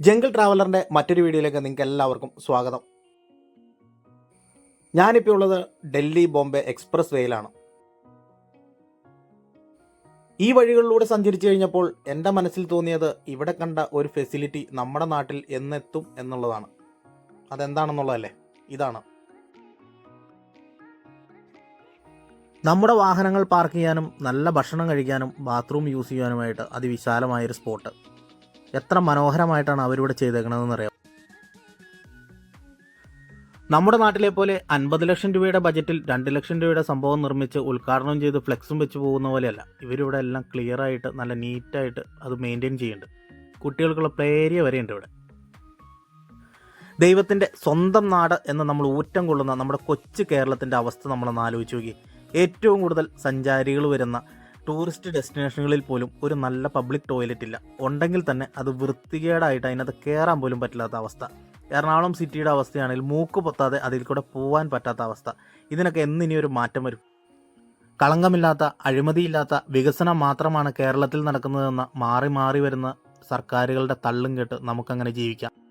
Jungle ട്രാവലറിന്റെ മറ്റൊരു വീഡിയോയിലേക്ക് നിങ്ങൾക്ക് എല്ലാവർക്കും സ്വാഗതം. ഞാനിപ്പോൾ ഉള്ളത് ഡൽഹി ബോംബെ എക്സ്പ്രസ് വേയിലാണ്. ഈ വഴികളിലൂടെ സഞ്ചരിച്ചു കഴിഞ്ഞപ്പോൾ എന്റെ മനസ്സിൽ തോന്നിയത് ഇവിടെ കണ്ട ഒരു ഫെസിലിറ്റി നമ്മുടെ നാട്ടിൽ എന്നെത്തും എന്നുള്ളതാണ്. അതെന്താണെന്നുള്ളതല്ലേ? ഇതാണ്. നമ്മുടെ വാഹനങ്ങൾ പാർക്ക് ചെയ്യാനും നല്ല ഭക്ഷണം കഴിക്കാനും ബാത്റൂം യൂസ് ചെയ്യാനുമായിട്ട് അതിവിശാലമായൊരു സ്പോട്ട്. എത്ര മനോഹരമായിട്ടാണ് അവരിവിടെ ചെയ്തേക്കണതെന്ന് അറിയാം നമ്മുടെ നാട്ടിലെ പോലെ അൻപത് ലക്ഷം രൂപയുടെ ബജറ്റിൽ രണ്ട് ലക്ഷം രൂപയുടെ സംഭവം നിർമ്മിച്ച് ഉദ്ഘാടനം ചെയ്ത് ഫ്ലെക്സും വെച്ച് പോകുന്ന പോലെയല്ല. ഇവരിവിടെ എല്ലാം ക്ലിയർ ആയിട്ട് നല്ല നീറ്റായിട്ട് അത് മെയിന്റെയിൻ ചെയ്യുന്നുണ്ട്. കുട്ടികൾക്കുള്ള പ്ലേ ഏരിയ വരെയുണ്ട് ഇവിടെ. ദൈവത്തിന്റെ സ്വന്തം നാട് എന്ന് നമ്മൾ ഊറ്റം കൊള്ളുന്ന നമ്മുടെ കൊച്ചു കേരളത്തിന്റെ അവസ്ഥ നമ്മളൊന്ന് ആലോചിച്ച് നോക്കി. ഏറ്റവും കൂടുതൽ സഞ്ചാരികൾ വരുന്ന ടൂറിസ്റ്റ് ഡെസ്റ്റിനേഷനുകളിൽ പോലും ഒരു നല്ല പബ്ലിക് ടോയ്ലറ്റ് ഇല്ല. ഉണ്ടെങ്കിൽ തന്നെ അത് വൃത്തികേടായിട്ട് അതിനകത്ത് കയറാൻ പോലും പറ്റില്ലാത്ത അവസ്ഥ. എറണാകുളം സിറ്റിയുടെ അവസ്ഥയാണെങ്കിൽ മൂക്ക് പൊത്താതെ അതിൽ കൂടെ പോകാൻ പറ്റാത്ത അവസ്ഥ. ഇതിനൊക്കെ എന്നിനി ഒരു മാറ്റം വരും? കളങ്കമില്ലാത്ത അഴിമതിയില്ലാത്ത വികസനം മാത്രമാണ് കേരളത്തിൽ നടക്കുന്നതെന്ന മാറി മാറി വരുന്ന സർക്കാരുകളുടെ തള്ളും കേട്ട് നമുക്കങ്ങനെ ജീവിക്കാം.